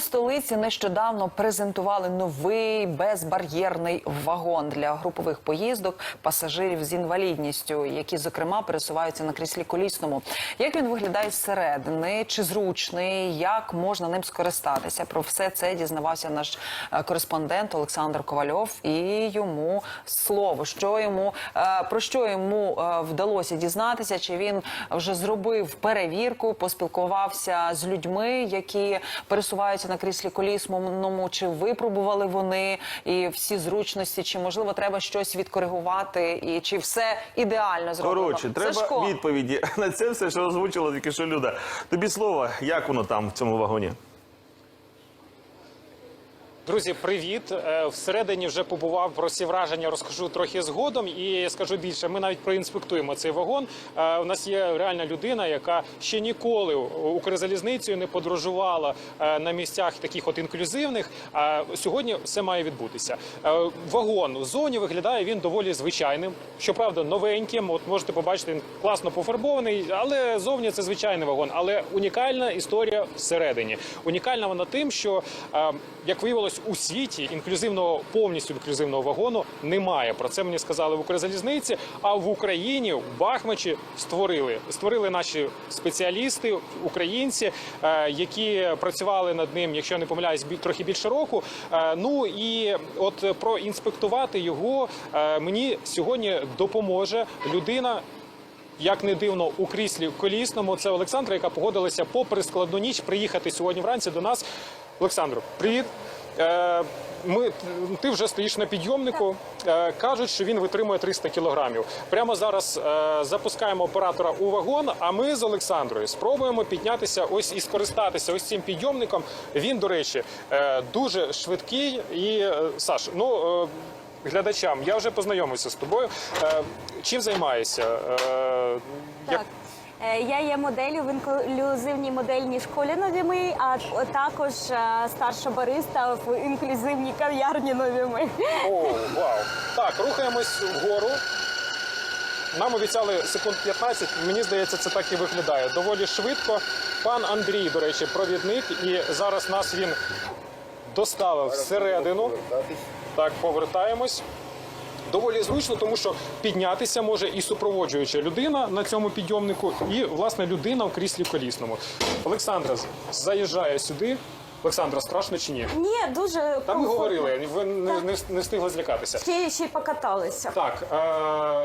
Столиці нещодавно презентували новий безбар'єрний вагон для групових поїздок пасажирів з інвалідністю, які зокрема пересуваються на кріслі колісному. Як він виглядає зсередини, чи зручний, як можна ним скористатися? Про все це дізнавався наш е, кореспондент Олександр Ковальов. І йому слово, що йому е, про що йому е, вдалося дізнатися, чи він вже зробив перевірку, поспілкувався з людьми, які пересуваються на кріслі колісному, чи випробували вони і всі зручності, чи можливо треба щось відкоригувати, і чи все ідеально зроблено. Коротше, треба Сашко, відповіді на це все, що озвучила тільки що Люда. Тобі слово, як воно там в цьому вагоні? Друзі, привіт! Е, Всередині вже побував про всі враження, розкажу трохи згодом і скажу більше. Ми навіть проінспектуємо цей вагон. Е, У нас є реальна людина, яка ще ніколи Укрзалізницею не подорожувала е, на місцях таких от інклюзивних. А сьогодні все має відбутися. Вагон у зоні виглядає він доволі звичайним. Щоправда, новеньким. От можете побачити, він класно пофарбований, але зовні це звичайний вагон. Але унікальна історія всередині. Унікальна вона тим, що як виявилось, у світі інклюзивного повністю інклюзивного вагону немає. Про це мені сказали в Укрзалізниці. А в Україні в Бахмачі створили створили наші спеціалісти, українці, е, які працювали над ним, якщо не помиляюсь, трохи більше року. Е, Ну і от проінспектувати його е, мені сьогодні допоможе людина. Як не дивно, у кріслі колісному це Олександра, яка погодилася попри складну ніч приїхати сьогодні вранці до нас. Олександру, привіт. Е, Ми, ти вже стоїш на підйомнику. Е, Кажуть, що він витримує 300 кілограмів. Прямо зараз е, запускаємо оператора у вагон. А ми з Олександрою спробуємо піднятися ось і скористатися ось цим підйомником. Він, до речі, дуже швидкий. І Саш, ну глядачам, я вже познайомився з тобою. Чим займаєшся? Як- Так. Е, Я є моделлю в інклюзивній модельній школі нові ми, а також е, старша бариста в інклюзивній кав'ярні нові ми. О, вау. Так, рухаємось вгору. Нам обіцяли секунд 15. Мені здається, це так і виглядає. Доволі швидко. Пан Андрій, до речі, провідник, і зараз нас він доставив всередину. Так, повертаємось. Доволі зручно, тому що піднятися може і супроводжуюча людина на цьому підйомнику, і власне людина в кріслі колісному. Олександра заїжджає сюди. Олександра, страшно чи ні? Ні, дуже Та ми комфортно. говорили, ви не, не, не встигли злякатися. Ще, ще й покаталися. Так,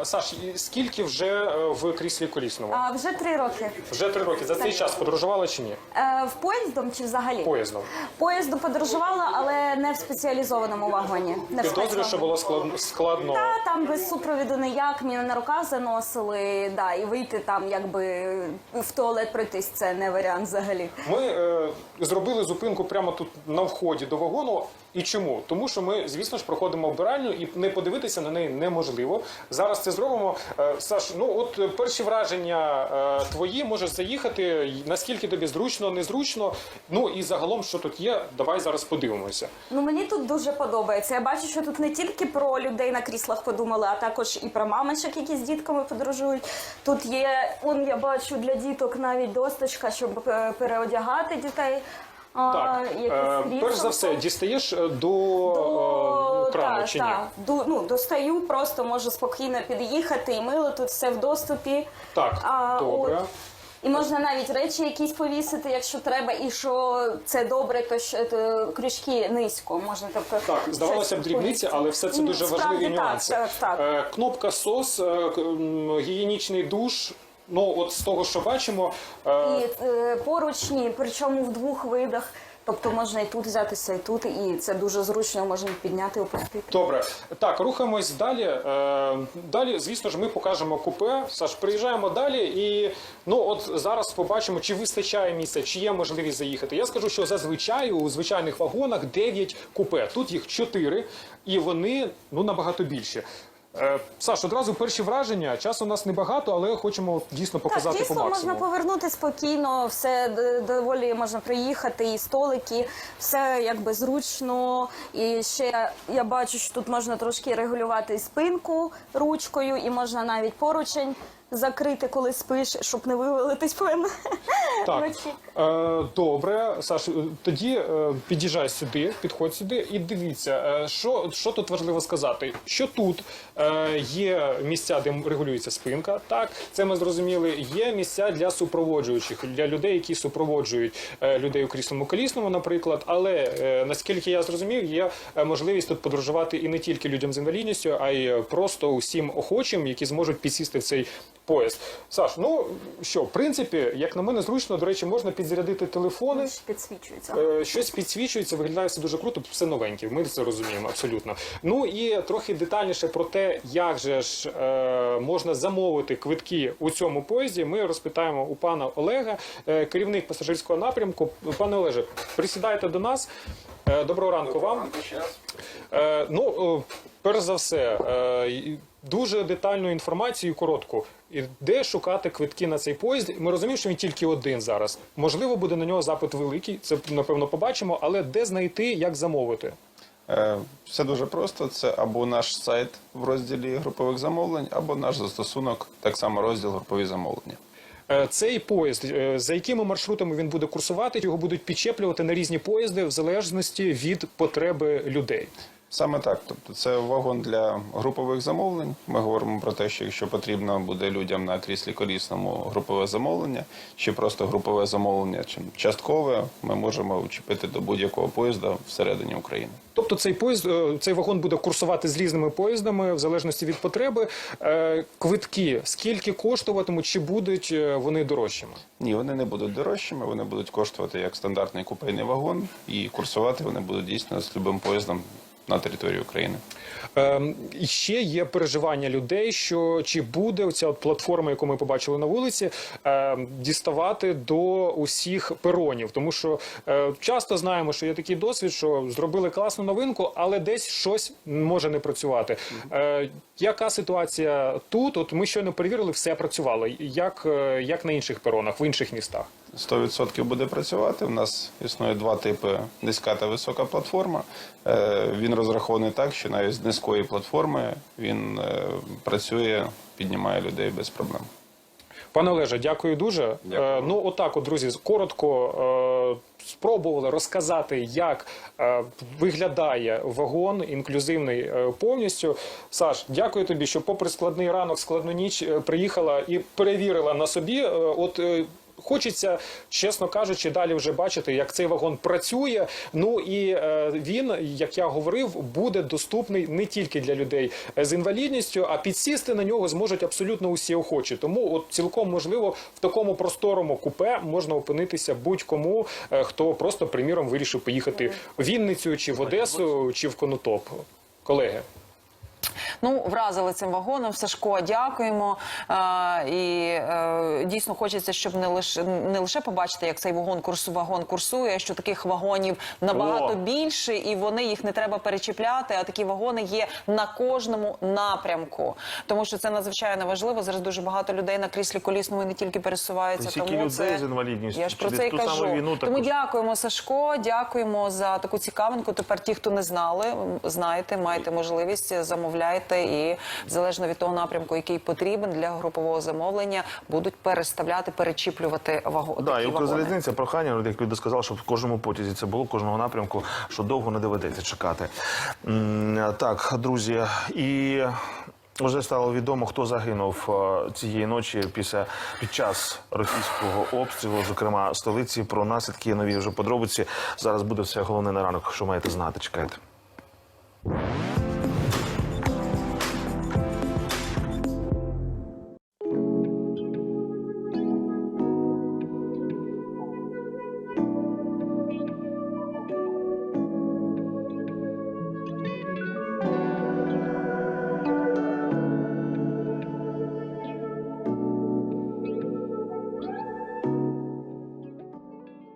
е, Саш, і скільки вже е, в кріслі колісному? А, вже три роки. Вже три роки. За цей час подорожувала чи ні? Е, в поїздом чи взагалі? Поїздом. Поїздом подорожувала, але не в спеціалізованому вагоні. Не в Підозрюю, що було складно. складно. Та там без супровіду ніяк, мене на руках заносили, да, і вийти там, якби в туалет пройтись, це не варіант взагалі. Ми е, зробили зупинку прямо тут на вході до вагону. І чому? Тому що ми, звісно ж, проходимо вбиральню і не подивитися на неї неможливо. Зараз це зробимо. Е, Саш, ну от е, перші враження е, твої можеш заїхати. Наскільки тобі зручно, незручно. Ну і загалом, що тут є, давай зараз подивимося. Ну мені тут дуже подобається. Я бачу, що тут не тільки про людей на кріслах подумали, а також і про мамочок, які з дітками подорожують. Тут є, он я бачу для діток навіть досточка, щоб переодягати дітей. Так, якісь е, перш за все, дістаєш е, до, До, е, крану та, чи ні? Ду- ну, достаю, просто можу спокійно під'їхати і мило тут все в доступі. Так, А, добре. от. І можна навіть речі якісь повісити, якщо треба, і що це добре, то що то крючки низько можна тобто. Так, здавалося б, дрібниці, але все це дуже справді важливі так, нюанси. Так, так. Кнопка СОС, гігієнічний душ. Ну, от з того, що бачимо, е, І е, поручні, причому в двох видах. Тобто можна і тут взятися, і тут, і це дуже зручно, можна підняти, опустити. Добре, так, рухаємось далі. Е, далі, звісно ж, ми покажемо купе. Саш, приїжджаємо далі, і ну от зараз побачимо, чи вистачає місця, чи є можливість заїхати. Я скажу, що зазвичай у звичайних вагонах 9 купе. Тут їх 4, і вони ну набагато більші. Е, Саш, одразу перші враження. Часу у нас небагато, але хочемо дійсно показати так, по крісло можна повернути спокійно, все доволі можна приїхати, і столики, все якби зручно. І ще я бачу, що тут можна трошки регулювати спинку ручкою, і можна навіть поручень закрити, коли спиш, щоб не вивалитись певно. Так, добре, Саш, е, тоді е, під'їжджай сюди, підходь сюди і дивіться, е, що, що тут важливо сказати. Що тут е, є місця, де регулюється спинка, так, це ми зрозуміли. Є місця для супроводжуючих, для людей, які супроводжують е, людей у кріслому колісному, наприклад. Але е, наскільки я зрозумів, є е, можливість тут подорожувати і не тільки людям з інвалідністю, а й просто усім охочим, які зможуть підсісти в цей поїзд. Саш, ну що, в принципі, як на мене, зручно, до речі, можна підзарядити телефони. Підсвічується. Е, Щось підсвічується, виглядає все дуже круто, все новеньке. Ми це розуміємо абсолютно. Ну і трохи детальніше про те, як же ж е, можна замовити квитки у цьому поїзді. Ми розпитаємо у пана Олега, е, керівник пасажирського напрямку. Пане Олеже, присідайте до нас. Е, доброго ранку вам. Е, ну, е, перш за все, е, дуже детальну інформацію коротку. І де шукати квитки на цей поїзд? Ми розуміємо, що він тільки один зараз. Можливо, буде на нього запит великий. Це напевно побачимо. Але де знайти, як замовити? Е, Все дуже просто. Це або наш сайт в розділі групових замовлень, або наш застосунок, так само розділ групові замовлення. Е, Цей поїзд, е, за якими маршрутами він буде курсувати, його будуть підчеплювати на різні поїзди в залежності від потреби людей. Саме так. Тобто це вагон для групових замовлень. Ми говоримо про те, що якщо потрібно буде людям на кріслі колісному групове замовлення, чи просто групове замовлення, чи часткове, ми можемо вчепити до будь-якого поїзда всередині України. Тобто цей поїзд, е, цей вагон буде курсувати з різними поїздами в залежності від потреби. Е, Квитки скільки коштуватимуть, чи будуть е, вони дорожчими? Ні, вони не будуть дорожчими, вони будуть коштувати як стандартний купейний вагон, і курсувати вони будуть дійсно з любим поїздом на території України. Ем, ще є переживання людей, що чи буде ця от платформа, яку ми побачили на вулиці, ем, діставати до усіх перонів. Тому що е, часто знаємо, що є такий досвід, що зробили класну новинку, але десь щось може не працювати. Е, яка ситуація тут? От ми щойно перевірили, все працювало. Як, е, як на інших перонах, в інших містах? 100% буде працювати. У нас існує два типи: низька та висока платформа. Е, Він розрахований так, що навіть з низької платформи він е, працює, піднімає людей без проблем. Пане Олеже, дякую дуже. Дякую. Е, ну, отак, от, друзі, коротко спробували розказати, як виглядає вагон інклюзивний повністю. Саш, дякую тобі, що, попри складний ранок, складну ніч, приїхала і перевірила на собі. От Хочеться, чесно кажучи, далі вже бачити, як цей вагон працює. Ну і е, він, як я говорив, буде доступний не тільки для людей з інвалідністю, а підсісти на нього зможуть абсолютно усі охочі. Тому, от цілком можливо, в такому просторому купе можна опинитися будь-кому, е, хто просто, приміром, вирішив поїхати в Вінницю чи в Одесу, чи в Конотоп. Колеги. Ну, вразили цим вагоном. Сашко, дякуємо. А, і е, дійсно хочеться, щоб не лише не лише побачити, як цей вагон курсу вагон курсує, що таких вагонів набагато О! більше, і вони їх не треба перечіпляти. А такі вагони є на кожному напрямку, тому що це надзвичайно важливо. Зараз дуже багато людей на кріслі колісному і не тільки пересуваються. Тому людей це з інвалідністю, Я ж про це і кажу. війну Тому також. дякуємо, Сашко. Дякуємо за таку цікавинку. Тепер ті, хто не знали, знаєте, маєте можливість замовляйте, і залежно від того напрямку, який потрібен для групового замовлення, будуть переставляти, перечіплювати вагони. Да, і Укрзалізниця прохання, як люди сказали, щоб в кожному потязі це було, кожного напрямку, що довго не доведеться чекати. Так, друзі, і вже стало відомо, хто загинув е, цієї ночі після під час російського обстрілу, зокрема столиці. Про наслідки нові вже подробиці. Зараз буде все головне на ранок, що маєте знати. Чекайте.